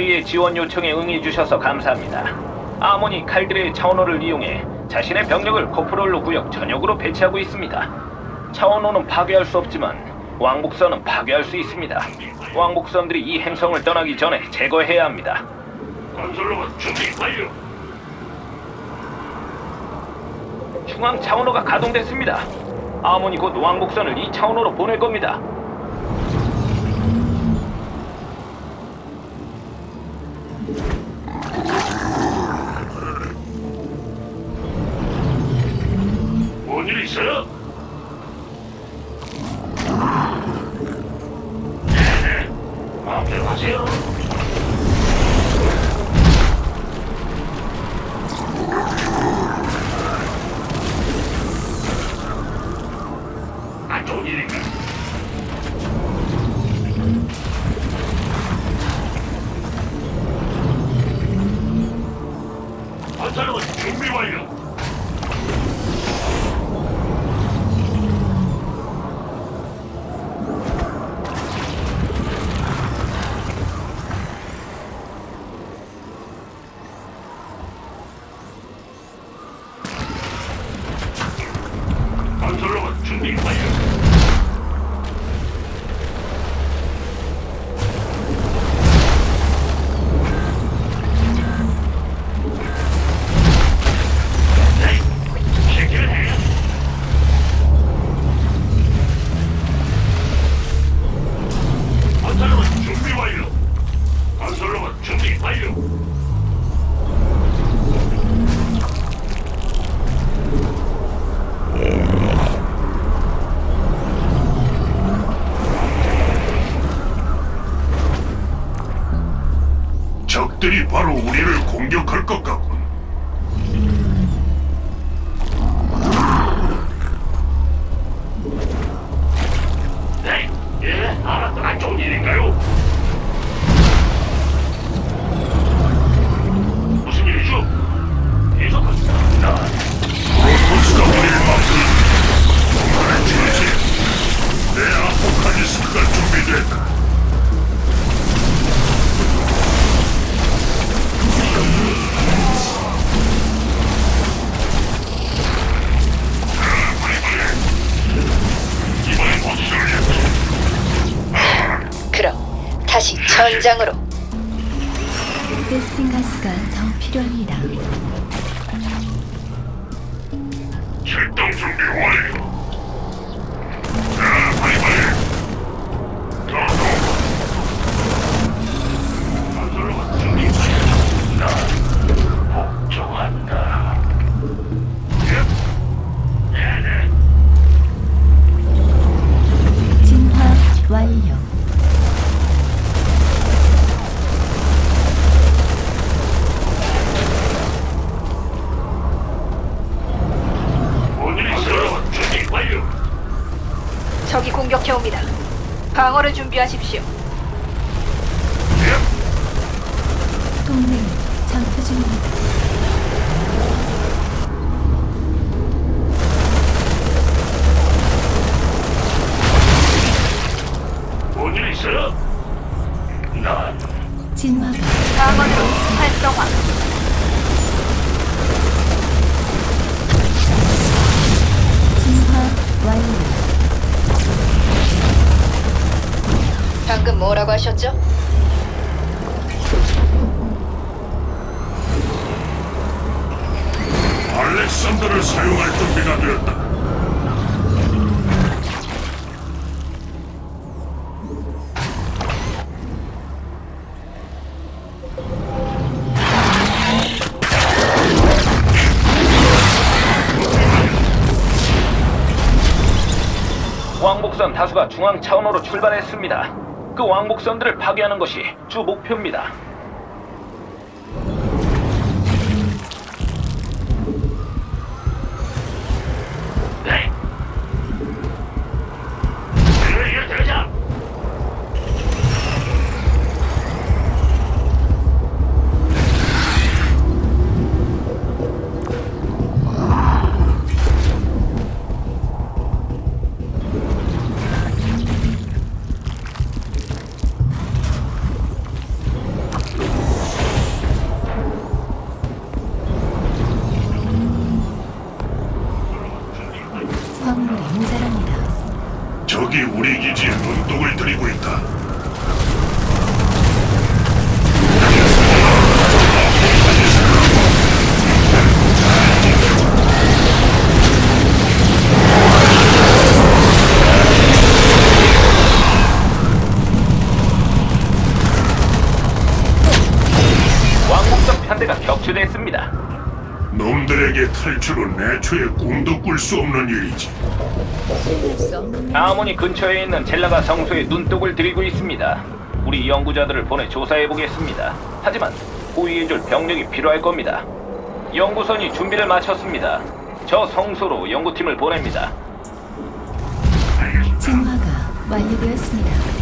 저희의 지원 요청에 응해주셔서 감사합니다. 아모니 칼들의 차원호를 이용해 자신의 병력을 코프롤로 구역 전역으로 배치하고 있습니다. 차원호는 파괴할 수 없지만 왕복선은 파괴할 수 있습니다. 왕복선들이 이 행성을 떠나기 전에 제거해야 합니다. 건설로봇 준비 완료. 중앙 차원호가 가동됐습니다. 아모니 곧 왕복선을 이 차원호로 보낼 겁니다. 일인가요? 베스핀 가스가 더 필요합니다. 출동 준비 완료. 자, 빨리 빨리. 더, 더. 건설로봇 준비 완료. 나 복종한다. 예. 네네. 진화 완료. 뭔일 있어요? 준비 완료. 적이 공격해 옵니다. 방어를 준비하십시오. 예. 동맹 방금 뭐라고 하셨죠? 알렉산더를 사용할 준비가 되었다. 왕복선 다수가 중앙 차원호로 출발했습니다. 그 왕복선들을 파괴하는 것이 주 목표입니다. 광물이 모자랍니다. 적이 우리 기지에 눈독을 들이고 있다. 놈들에게 탈출은 애초에 꿈도 꿀 수 없는 일이지. 아모니 근처에 있는 젤라가 성소에 눈독을 들이고 있습니다. 우리 연구자들을 보내 조사해 보겠습니다. 하지만 호위해줄 병력이 필요할 겁니다. 연구선이 준비를 마쳤습니다. 저 성소로 연구팀을 보냅니다. 진화가 완료되었습니다.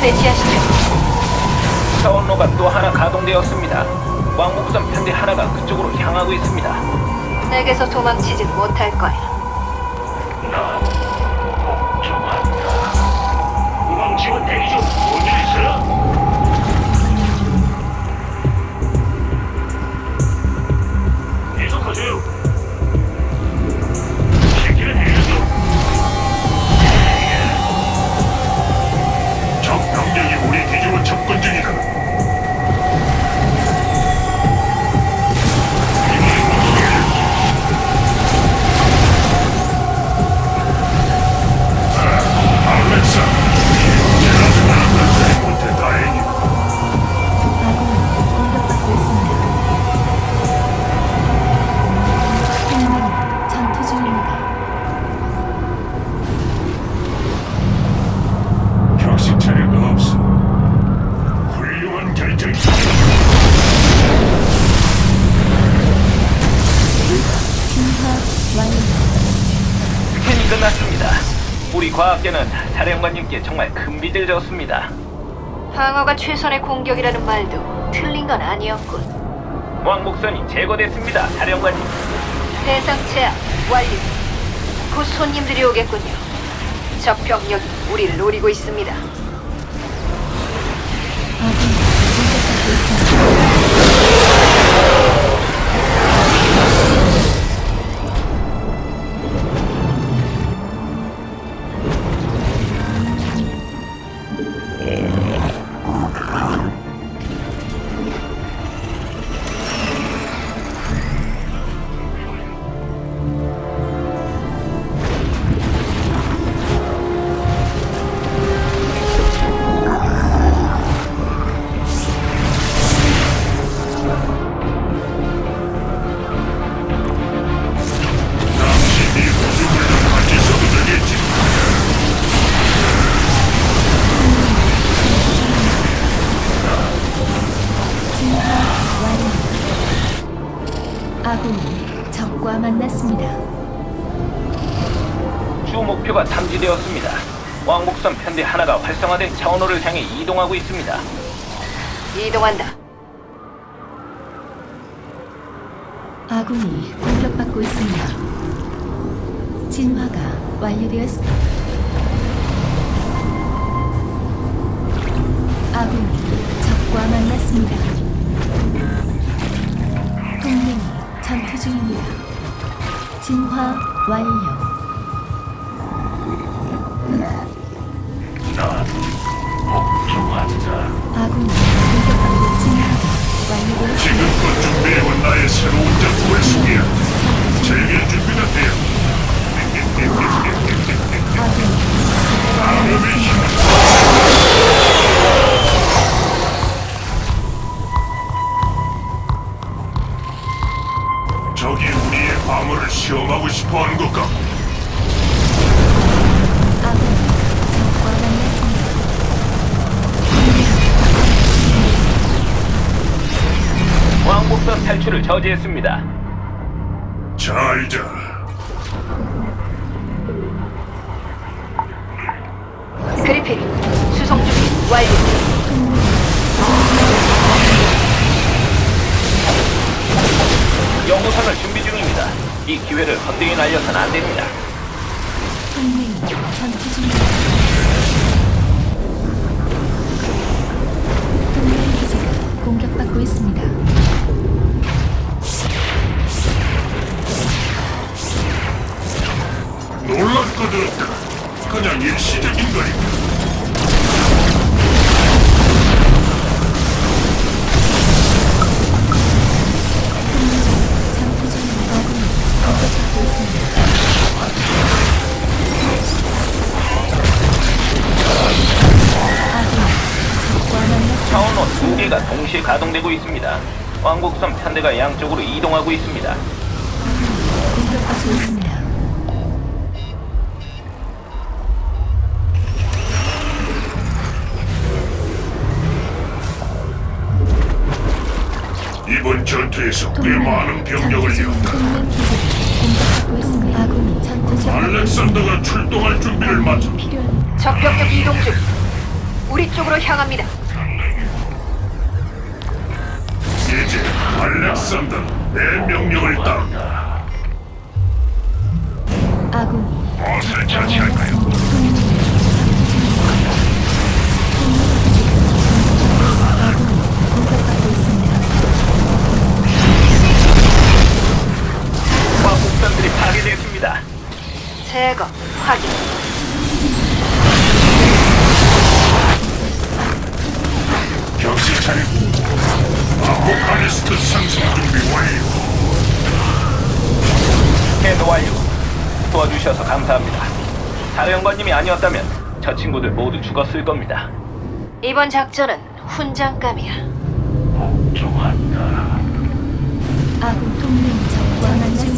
배치하시죠. 차원로가 또 하나 가동되었습니다. 왕복선 편대 하나가 그쪽으로 향하고 있습니다. 내게서 도망치진 못할 거야. 나 걱정한다. 우방 지원 대기 중. 뭔일? 계속하세요. 접근 중이다. 끝났습니다. 우리 과학계는 사령관님께 정말 큰 빚을 졌습니다. 방어가 최선의 공격이라는 말도 틀린 건 아니었군. 왕복선이 제거됐습니다. 사령관님. 대상 제압 완료. 곧 손님들이 오겠군요. 적 병력이 우리를 노리고 있습니다. 아군이 적과 만났습니다. 주 목표가 탐지되었습니다. 왕복선 편대 하나가 활성화된 차원호를 향해 이동하고 있습니다. 이동한다. 아군이 공격받고 있습니다. 진화가 완료되었습니다. 아군이 적과 만났습니다. 중입니다. 진화 완료. 난. 아군이 공격받고. 지금껏 준비해온 나의 새로운 작품을 소개한다. 즐길 준비가. 아군이 다음의 시간. 적이 시험하고 싶어 하는 것 같고. 왕복선 탈출을 저지했습니다. 잘 자. 그리핀 수송 준비 완료. 연구선을 준비 중입니다. 이 기회를 헛되이 날려선 안 됩니다. 동맹이 전투 중입니다. 동맹 기지가 공격받고 있습니다. 놀랍거든. 그냥 일시적인 거니까. 동시에 가동되고 있습니다. 왕복선 편대가 양쪽으로 이동하고 있습니다. 공격받고 있습니다. 이번 전투에서 꽤 많은 병력을 잃었다. 동맹 기지가 공격받고 있습니다. 아군이 전투 중 알렉산더가 출동할 준비를 마쳐. 적병력 이동 중. 우리 쪽으로 향합니다. 이제 알렉산더 내 명령을 따른다. 아군이 무엇을 처치할까요? 사령관님이 아니었다면 저 친구들 모두 죽었을 겁니다. 이번 작전은 훈장감이야. 아군 동맹 적과 만났습니다.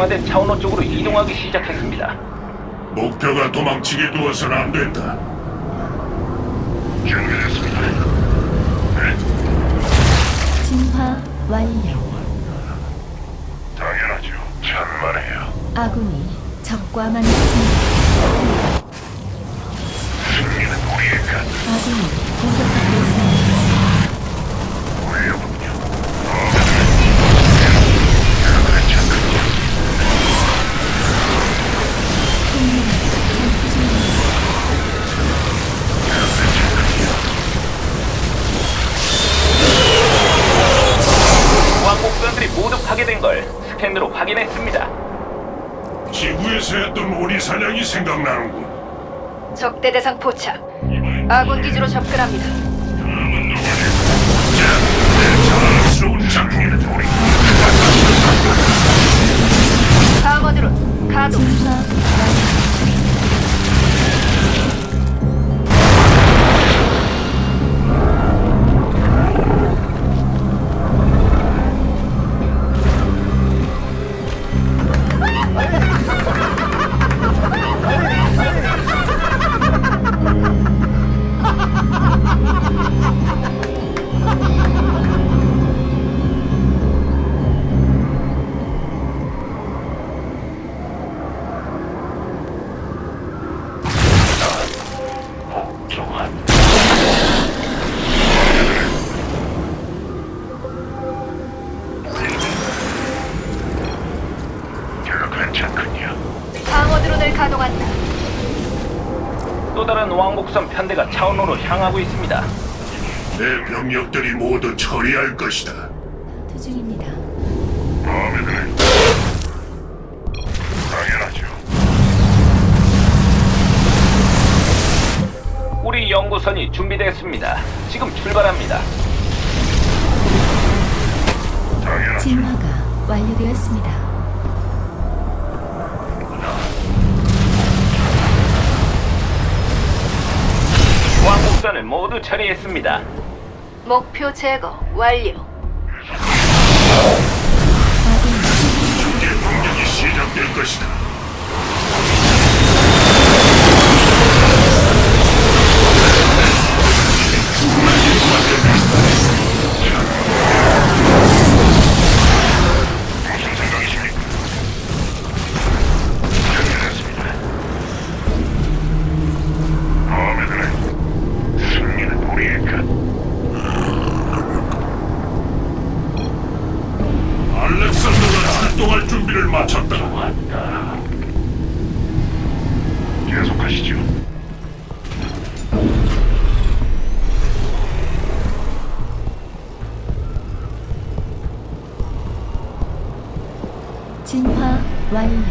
활성화된 차원호 쪽으로 이동하기 시작했습니다. 목표가 도망치게 두어서는 안 된다. 준비됐습니다. 네, 진화 완료. 당연하죠. 천만에요. 아군이 적과 만났습니다. 승리는 우리의 것. 아군이 스캔으로 확인했습니다. 지구에서 했던 오리 사냥이 생각나는군. 적대 대상 포착. 아군 기지로 접근합니다. 자, 내 자랑스러운 작품이다. 우리 방어드론 가동. 향하고 있습니다. 내 병력들이 모두 처리할 것이다. 전투 중입니다. 마음에 드네. 당연하죠. 우리 연구선이 준비됐습니다. 지금 출발합니다. 당연하죠. 진화가 완료되었습니다. 왕복선을 모두 처리했습니다. 목표 제거 완료. 공격이 시작될 것이다. 진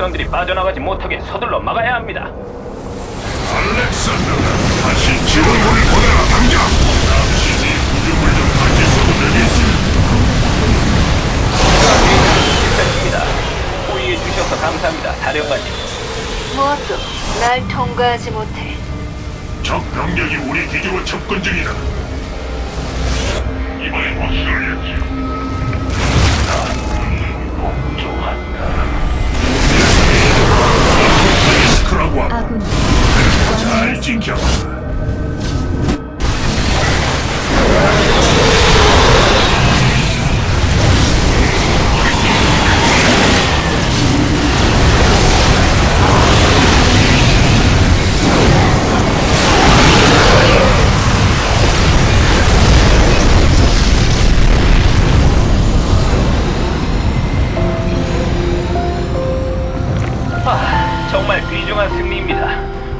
왕복선들이 빠져나가지 못하게 서둘러 막아야 합니다. 알렉산더가 다시 지원군을 보내라 당장! 네 구조물 좀 쏟아내겠습니다. 됐습니다. 호의해 주셔서 감사합니다, 사령관님. 무엇도 날 통과하지 못해. 적 병력이 우리 기지로 접근 중이다. 이번엔 확실하겠지. 리스크라고 하고 아군이 잘 지켜봐.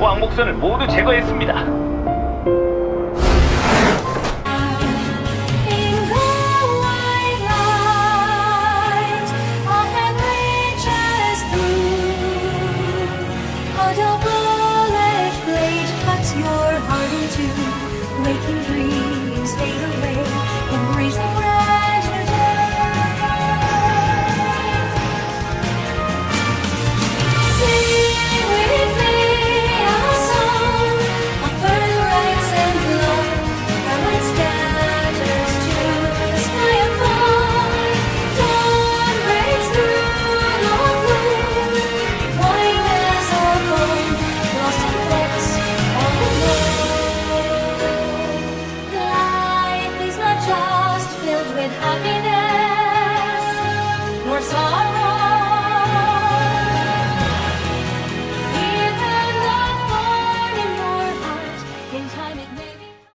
왕복선을 모두 제거했습니다.